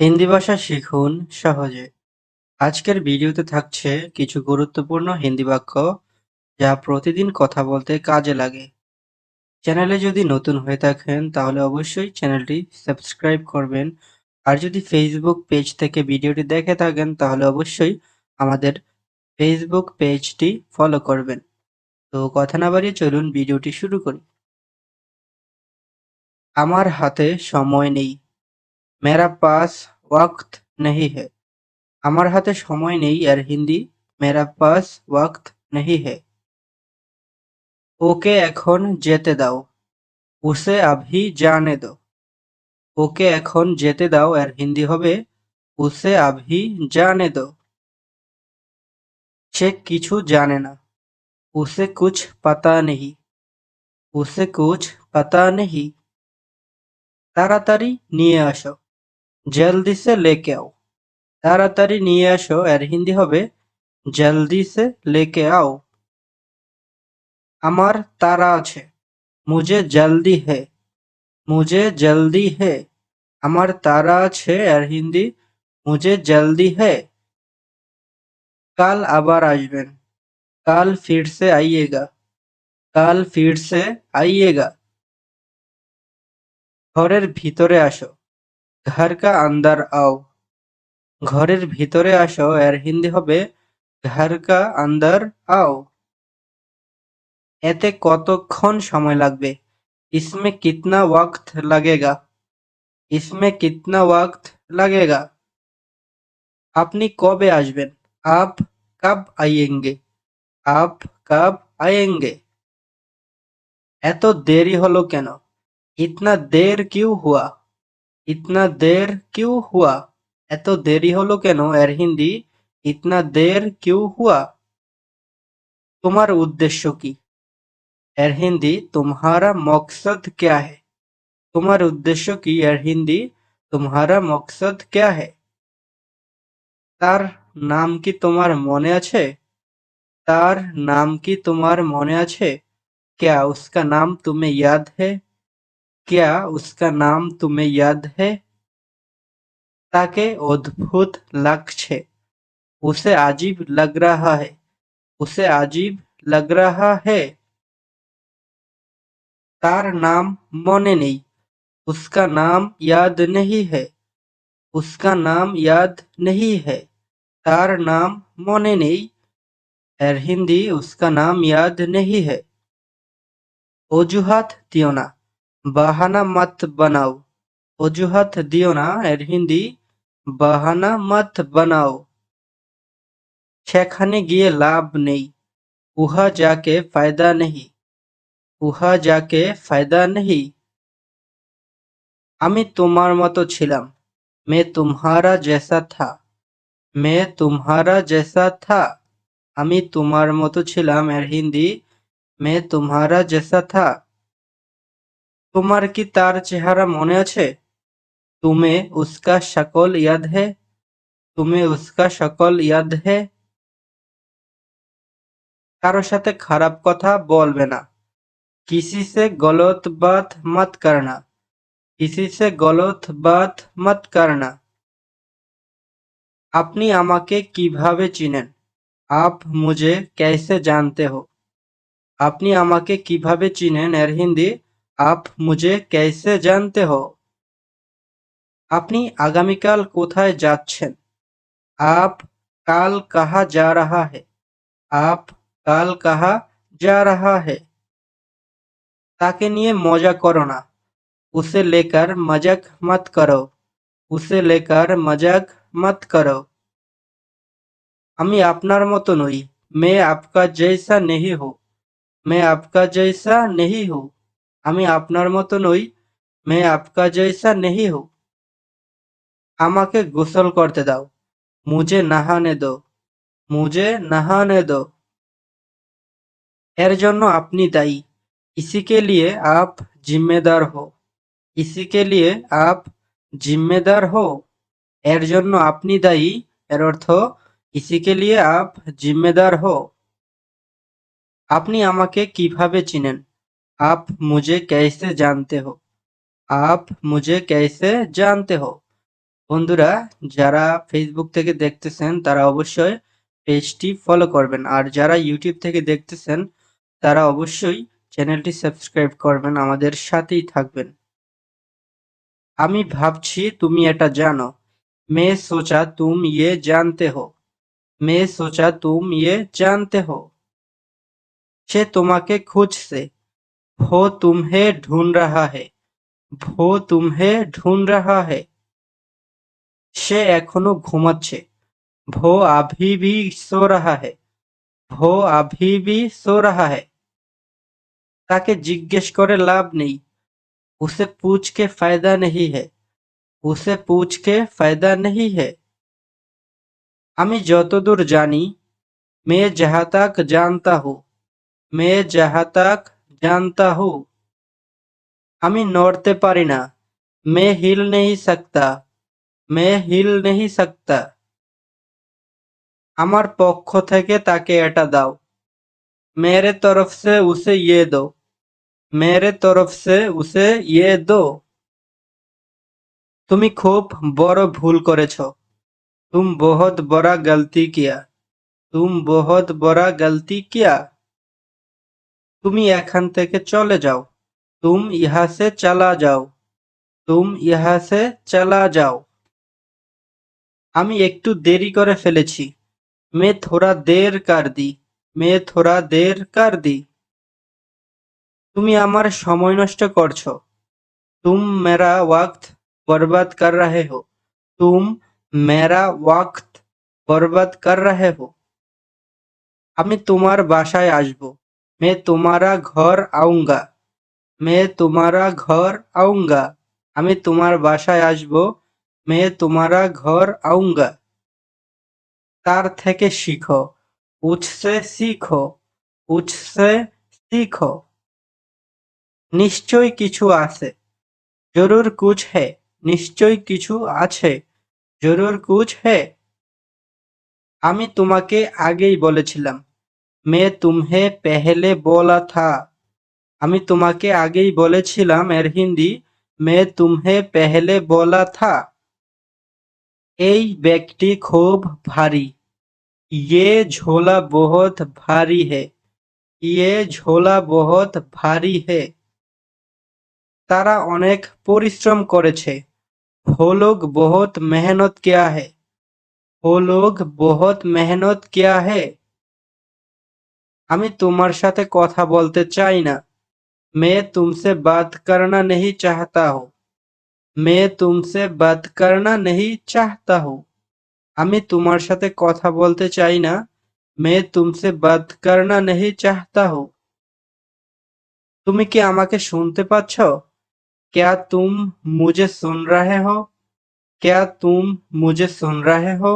হিন্দি ভাষা শিখুন সহজে। আজকের ভিডিওতে থাকছে কিছু গুরুত্বপূর্ণ হিন্দি বাক্য যা প্রতিদিন কথা বলতে কাজে লাগে। চ্যানেলে যদি নতুন হয়ে থাকেন, তাহলে অবশ্যই চ্যানেলটি সাবস্ক্রাইব করবেন। আর যদি ফেসবুক পেজ থেকে ভিডিওটি দেখে থাকেন, তাহলে অবশ্যই আমাদের ফেসবুক পেজটি ফলো করবেন। তো কথা না বাড়িয়ে চলুন ভিডিওটি শুরু করি। আমার হাতে সময় নেই। মেরা পাস ওয়াক্ত নেহি হে আমার হাতে সময় নেই এর হিন্দি মেরা পাস ওয়াক্ত নেহি হে ওকে এখন যেতে দাও উসে আভি জানে দো ওকে এখন যেতে দাও এর হিন্দি হবে উসে আভি জানে দো সে কিছু জানে না উসে কুছ পাতা নেহি উসে কুছ পাতা নেহি তাড়াতাড়ি নিয়ে আসো জলদি সে লেকে আও। তাড়াতাড়ি নিয়ে আসো, এর হিন্দি হবে জলদি সে লেকে আও। আমার তারা আছে, মুঝে জলদি হে, মুঝে জলদি হে। আমার তারা আছে, এর হিন্দি, মুঝে জলদি হে। কাল আবার আসবেন, কাল ফির সে আইয়েগা, কাল ফির সে আইয়েগা। ঘরের ভিতরে আসো। ঘর কা আন্দার আও। ঘরের ভিতরে আসো, এর হিন্দি হবে ঘর কা আন্দার আও। এতে কতক্ষণ সময় লাগবে? ইসমে কিতনা ওয়াক্ত লাগেগা? ইসমে কিতনা ওয়াক্ত লাগেগা? আপনি কবে আসবেন? আপ কাব আইয়েঙ্গে? আপ কাব আয়েঙ্গে এত দেরি হলো কেন? ইতনা দের কিউ হুয়া? ইতনা দের কিউ হুয়া? এত দেরি হলো কেন এর হিন্দি? ইতনা দের কিউ হুয়া? তোমার উদ্দেশ্য কি? এর হিন্দি তোমারা মকসদ ক্যা হে? তোমার উদ্দেশ্য কি এর হিন্দি তোমারা মকসদ ক্যা হে? তার নাম কি তোমার মনে আছে? তার নাম কি তোমার মনে আছে? ক্যা, উসকা নাম তুমি ইয়াদ হে? क्या उसका नाम तुम्हें याद है? ताके अद्भुत लक्ष्य उसे अजीब लग रहा है। उसे अजीब लग रहा है। तार नाम मोने नहीं। उसका नाम याद नहीं है। उसका नाम याद नहीं है। तार नाम मोने नहीं। हिंदी उसका नाम याद नहीं है। वजूहत त्योना বাহানা মত বানাও অজুহাত দিও না এর হিন্দি বাহানা মত বানাও সেখানে গিয়ে লাভ নেই উহা যাকে ফায়দা নেই উহা যাকে ফায়দা নেই আমি তোমার মতো ছিলাম मैं तुम्हारा जैसा था मैं तुम्हारा जैसा था আমি তোমার মতো ছিলাম এর হিন্দি मैं तुम्हारा जैसा था তোমার কি তার চেহারা মনে আছে तुम्हें उसका शक्ल याद है तुम्हें उसका शक्ल याद है কারো সাথে খারাপ কথা বলবে না किसी से गलत बात मत करना किसी से गलत बात मत करना আপনি আমাকে কিভাবে চিনেন आप मुझे कैसे जानते हो আপনি আমাকে কিভাবে চিনেন এর হিন্দি आप मुझे कैसे जानते हो আপনি আগামীকাল কোথায় যাচ্ছেন आप কাল कहाँ जा रहा है आप কাল कहाँ जा रहा है তাকে নিয়ে মজা করো না उसे लेकर मजाक मत करो उसे लेकर मजाक मत करो আমি আপনার মতো নই मैं आपका जैसा नहीं हूँ मैं आपका जैसा नहीं हूँ আমি আপনার মতো নই মে আপকা জৈসা নেহি হো। আমাকে গোসল করতে দাও। মুজে নাহানে দো। মুজে নাহানে দো। এর জন্য আপনি দায়ী। ইসিকে লিয়ে আপ জিম্মেদার হো। ইসিকে লিয়ে আপ জিম্মেদার হো। এর জন্য আপনি দায়ী। এর অর্থ ইসিকে লিয়ে আপ জিম্মেদার হো। আপনি আমাকে কীভাবে চিনেন? आप मुझे कैसे जानते हो आप मुझे कैसे जानते हो বন্ধুরা যারা ফেসবুক থেকে দেখতেছেন তারা অবশ্যই পেজটি ফলো করবেন আর যারা ইউটিউব থেকে দেখতেছেন তারা অবশ্যই চ্যানেলটি সাবস্ক্রাইব করবেন আমাদের সাথেই থাকবেন আমি ভাবছি তুমি এটা জানো মে সোচা তুম ইয়ে জানতে হো মে সোচা তুম ইয়ে জানতে হো সে তোমাকে খুঁজছে वो तुम्हें ढूंढ रहा है वो तुम्हें ढूंढ रहा है সে এখনো ঘুমাচ্ছে ভো আভি ভি সো রাহা है ভো আভি ভি সো রাহা है তাকে জিজ্ঞেস করে লাভ নেই उसे पूछ के फायदा नहीं है उसे पूछ के फायदा नहीं है আমি যতদূর জানি मैं जहाँ तक जानता हूँ मैं जहाँ तक जानता हूँ আমি নড়তে পারি না मैं हिल नहीं सकता मैं हिल नहीं सकता আমার পক্ষ থেকে তাকে এটা দাও मेरे तरफ से उसे ये दो मेरे तरफ से उसे ये दो তুমি খুব বড় ভুল করেছো तुम बहुत बड़ा गलती किया तुम बहुत बड़ा गलती किया তুমি এখান থেকে চলে যাও। তুম ইহাসে চালা যাও। তুম ইহাসে চালা যাও। আমি একটু দেরি করে ফেলেছি। মে থোড়া দের কার দি, মে থোড়া দের কার দি। তুমি আমার সময় নষ্ট করছ। তুম মেরা ওয়াক্ত বরবাদ কর রাহে হো। তুম মেরা ওয়াক্ত বরবাদ কর রাহে হো। আমি তোমার বাসায় আসব। मैं तुम्हारा घर आऊंगा मैं तुम्हारा घर आऊंगा আমি তোমার বাসায় আসবো मैं तुम्हारा घर आऊंगा তার থেকে শিখো উৎসে শিখো উৎসে শিখো নিশ্চয় কিছু আছে জরুর কুছ হে নিশ্চয় কিছু আছে জরুর কুছ হে আমি তোমাকে আগেই বলেছিলাম মে তুমহে পেহলে বলা থা আমি তোমাকে আগেই বলেছিলাম এর হিন্দি মে তুমহে পেহলে বলা থা এই ব্যাগটি খুব ভারী ইয়ে ঝোলা বহুত ভারী হে ইয়ে ঝোলা বহুত ভারী হে তারা অনেক পরিশ্রম করেছে वो लोग बहुत मेहनत किया है वो लोग बहुत मेहनत किया है আমি তোমার সাথে কথা বলতে চাই না मैं तुमसे बात करना नहीं चाहता हूँ मैं तुमसे बात करना नहीं चाहता हूँ আমি তোমার সাথে কথা বলতে চাই না मैं तुमसे बात करना नहीं चाहता हूँ তুমি কি আমাকে শুনতে পাচ্ছ क्या तुम मुझे सुन रहे हो क्या तुम मुझे सुन रहे हो